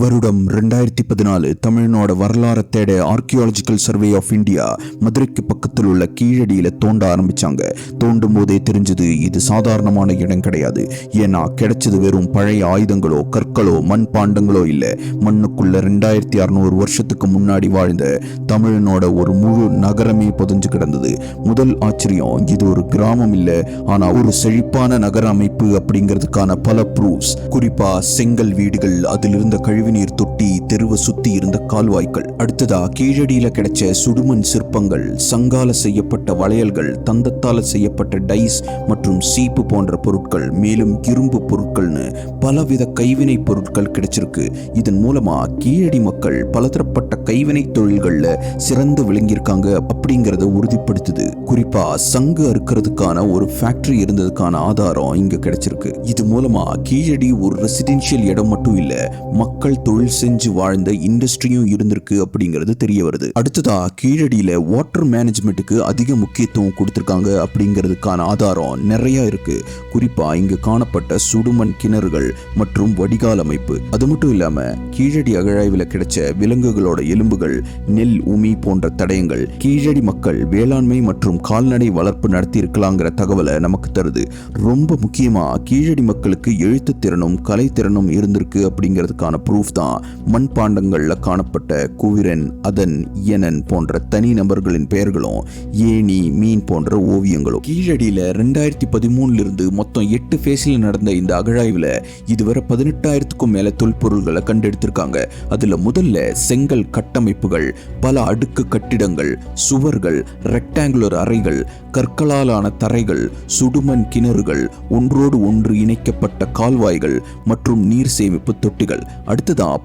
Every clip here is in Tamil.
வருடம் ரெண்டாயிரத்தி பதினாலு தமிழ்நாடு வரலாறு தேட ஆர்கியாலஜிக்கல் சர்வே ஆஃப் இந்தியா மதுரைக்கு பக்கத்தில் உள்ள கீழடியில் தோண்ட ஆரம்பிச்சாங்க. தோண்டும் போதே தெரிஞ்சது இது சாதாரணமான இடம் கிடையாது. ஏன்னா கிடைச்சது வெறும் பழைய ஆயுதங்களோ கற்களோ மண் பாண்டங்களோ இல்லை. மண்ணுக்குள்ள ரெண்டாயிரத்தி அறுநூறு வருஷத்துக்கு முன்னாடி வாழ்ந்த தமிழனோட ஒரு முழு நகரமே புதைஞ்சு கிடந்தது. முதல் ஆச்சரியம் இது ஒரு கிராமம் இல்லை ஆனா ஒரு செழிப்பான நகர அமைப்பு அப்படிங்கிறதுக்கான பல ப்ரூஃப்ஸ் குறிப்பா செங்கல் வீடுகள் அதிலிருந்த கழிவு venir tú ti தெருவை சுத்தி இருந்த கால்வாய்கள் அடுத்ததா கீழடியில கிடைச்ச சுடுமண் சிற்பங்கள் சங்கால செய்யப்பட்ட வளையல்கள் தந்தத்தால செய்யப்பட்ட டைஸ் மற்றும் சீப்பு போன்ற பொருட்கள் மேலும் இரும்பு பொருட்கள்னு பலவித கைவினை பொருட்கள் கிடைச்சிருக்கு. இதன் மூலமா கீழடி மக்கள் பலதரப்பட்ட கைவினை தொழில்கள்ல சிறந்து விளங்கியிருக்காங்க அப்படிங்கறத உறுதிப்படுத்துது. குறிப்பா சங்கு அறுக்கிறதுக்கான ஒரு ஃபேக்டரி இருந்ததுக்கான ஆதாரம் இங்க கிடைச்சிருக்கு. இது மூலமா கீழடி ஒரு ரெசிடென்ஷியல் இடம் மட்டும் இல்ல மக்கள் தொழில் செஞ்சு வாழ்ந்த இண்டஸ்ட்ரியும் இருந்திருக்கு அப்படிங்கிறது தெரிய வருது. அடுத்ததா கீழடியில வாட்டர் மேனேஜ்மெண்ட்டுக்கு அதிக முக்கியத்துவம் கொடுத்திருக்காங்க அப்படிங்கிறதுக்கான ஆதாரம் நிறைய இருக்கு. குறிப்பா இங்கு காணப்பட்ட சுடுமண் கிணறுகள் மற்றும் வடிகால் அமைப்பு. அது மட்டும் இல்லாம கீழடி அகழாய்வில் கிடைச்ச விலங்குகளோட எலும்புகள் நெல் உமி போன்ற தடயங்கள் கீழடி மக்கள் வேளாண்மை மற்றும் கால்நடை வளர்ப்பு நடத்தி இருக்கலாங்கிற தகவலை நமக்கு தருது. ரொம்ப முக்கியமா கீழடி மக்களுக்கு எழுத்து திறனும் கலை திறனும் இருந்திருக்கு அப்படிங்கிறதுக்கான ப்ரூஃப் தான் மண்பாண்டங்களில் காணப்பட்ட குவிரன் அதன் இயனன் போன்ற தனி நபர்களின் பெயர்களும் ஏணி மீன் போன்ற ஓவியங்களும். கீழடியில ரெண்டாயிரத்தி பதிமூணுல இருந்து மொத்தம் எட்டு ஃபேஸில் நடந்த இந்த அகழாய்வில் இதுவரை பதினெட்டாயிரத்துக்கும் மேல தொல்பொருள்களை கண்டெடுத்திருக்காங்க. அதில் முதல்ல செங்கல் கட்டமைப்புகள் பல அடுக்கு கட்டிடங்கள் சுவர்கள் ரெக்டாங்குலர் அறைகள் கற்களாலான தரைகள் சுடுமண் கிணறுகள் ஒன்றோடு ஒன்று இணைக்கப்பட்ட கால்வாய்கள் மற்றும் நீர் சேமிப்பு தொட்டிகள். அடுத்ததா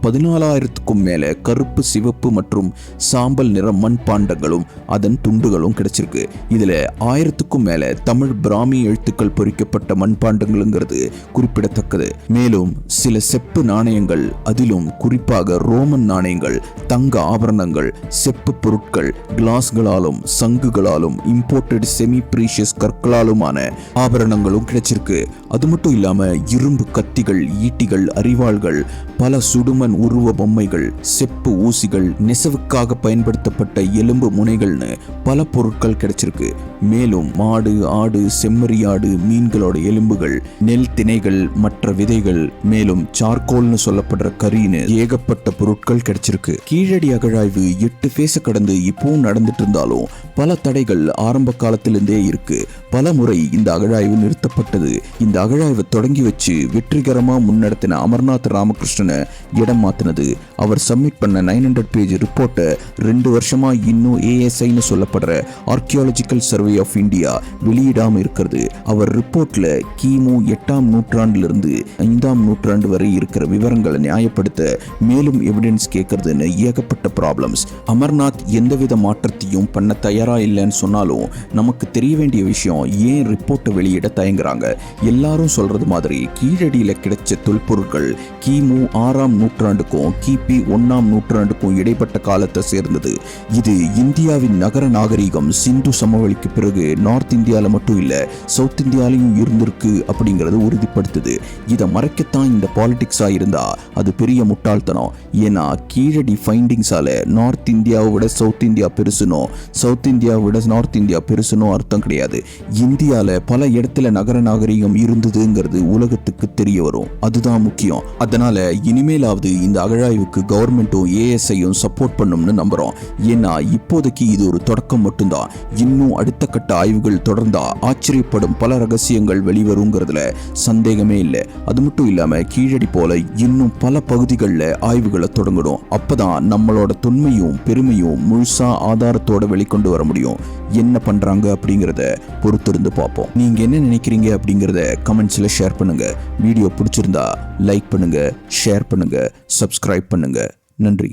பதினாலாயிரத்துக்கும் மேலே கருப்பு சிவப்பு மற்றும் சாம்பல் நிற மண்பாண்டங்களும் அதன் துண்டுகளும் கிடைச்சிருக்கு. இதில் ஆயிரத்துக்கும் மேலே தமிழ் பிராமி எழுத்துக்கள் பொறிக்கப்பட்ட மண்பாண்டங்கள்ங்கிறது குறிப்பிடத்தக்கது. மேலும் சில செப்பு நாணயங்கள் அதிலும் குறிப்பாக ரோமன் நாணயங்கள் தங்க ஆபரணங்கள் செப்பு பொருட்கள் கிளாஸ்களாலும் சங்குகளாலும் இம்போர்ட்டட் செமி பிரீஷியஸ் கற்களாலுமான ஆபரணங்களும் கிடைச்சிருக்கு. அது மட்டும் இல்லாமல் இரும்பு கத்திகள் ஈட்டிகள் அறிவாள்கள் பல சுடுமண் உருவ பொம்மைகள் செப்பு ஊசிகள் நெசவுக்காக பயன்படுத்தப்பட்ட எலும்பு முனைகள்னு பல பொருட்கள் கிடைச்சிருக்கு. மேலும் மாடு ஆடு செம்மறியாடு மீன்களோட எலும்புகள் நெல் திணைகள் மற்ற விதைகள் மேலும் சார்கோல்னு சொல்லப்படுற கரின்னு ஏகப்பட்ட பொருட்கள் கிடைச்சிருக்கு. கீழடி அகழாய்வு எட்டு பேச கடந்து இப்பவும் நடந்துட்டு இருந்தாலும் பல தடைகள் ஆரம்ப காலத்திலிருந்தே இருக்கு. பல முறை இந்த அகழாய்வு நிறுத்தப்பட்டது. இந்த அகழாய்வை தொடங்கி வச்சு வெற்றிகரமாக முன்னெடுத்தின அமர்நாத் ராமகிருஷ்ணனை இடம் மாத்தினது. அவர் சப்மிட் பண்ண நைன் ஹண்ட்ரட் பேஜ் ரிப்போர்ட்டை ரெண்டு வருஷமா இன்னும் ஏஎஸ்ஐன்னு சொல்லப்படுற ஆர்கியாலஜிக்கல் சர்வே ஆஃப் இந்தியா வெளியிடாம இருக்கிறது. அவர் ரிப்போர்ட்ல கிமு எட்டாம் நூற்றாண்டிலிருந்து ஐந்தாம் நூற்றாண்டு வரை இருக்கிற விவரங்களை நியாயப்படுத்த மேலும் எவிடன்ஸ் கேட்கறதுன்னு ஏகப்பட்ட ப்ராப்ளம்ஸ் அமர்நாத் எந்தவித மாற்றத்தையும் பண்ண தயார் இல்லைன்னு சொன்னாலும் நமக்கு தெரிய வேண்டிய விஷயம் ஏன் ரிப்போர்ட்டை வெளியிட தயங்குறாங்க? எல்லாரும் சொல்றது மாதிரி கீழடியில கிடைச்ச தொல்பொருட்கள் கிமு ஆறாம் நூற்றாண்டுக்கும் கிபி ஒன்னாம் நூற்றாண்டுக்கும் இடைப்பட்ட காலத்தை சேர்ந்தது. இது இந்தியாவின் நகர நாகரிகம் சிந்து சமவெளிக்கு பிறகு நார்த் இந்தியாவில் மட்டும் இல்ல சவுத் இந்தியாலையும் இருந்திருக்கு அப்படிங்கறது உறுதிப்படுத்துது. இதை மறைக்கத்தான் இந்த பாலிடிக்ஸாக இருந்தா அது பெரிய முட்டாள்தனம். ஏன்னா கீழடி ஃபைண்டிங்ஸால நார்த் இந்தியாவை விட சவுத் இந்தியா பெருசுனோ சவுத் இந்தியாவை விட நார்த் இந்தியா பெருசுன்னு அர்த்தம் கிடையாது. இந்தியாவில் பல இடத்துல நகர நாகரிகம் இருந்ததுங்கிறது உலகத்துக்கு தெரிய வரும். அதுதான் முக்கியம். அதனால இனிமேலாவது இந்த அகழாய்வுக்கு கவர்மெண்ட்டும் ஏஎஸ்ஐயும் சப்போர்ட் பண்ணும்னு நம்புகிறோம் ஏன்னா இப்போதைக்கு இது ஒரு தொடக்கம் மட்டும்தான். இன்னும் அடுத்த கட்ட ஆய்வுகள் தொடர்ந்தா ஆச்சரியப்படும் பல ரகசியங்கள் வெளிவருங்கிறதுல சந்தேகமே இல்லை. அது மட்டும் இல்லாமல் கீழடி போல இன்னும் பல பகுதிகளில் ஆய்வுகளை தொடங்கணும். அப்பதான் நம்மளோட தொன்மையும் பெருமையும் முழுசா ஆதாரத்தோட வெளிக்கொண்டு வர முடியும். என்ன பண்றாங்க அப்படிங்கிறத பொறுத்திருந்து பார்ப்போம். நீங்க என்ன நினைக்கிறீங்க அப்படிங்கிறத கமெண்ட்ஸ்ல ஷேர் பண்ணுங்க. வீடியோ பிடிச்சிருந்தா லைக் பண்ணுங்க ஷேர் பண்ணுங்க சப்ஸ்கிரைப் பண்ணுங்க. நன்றி.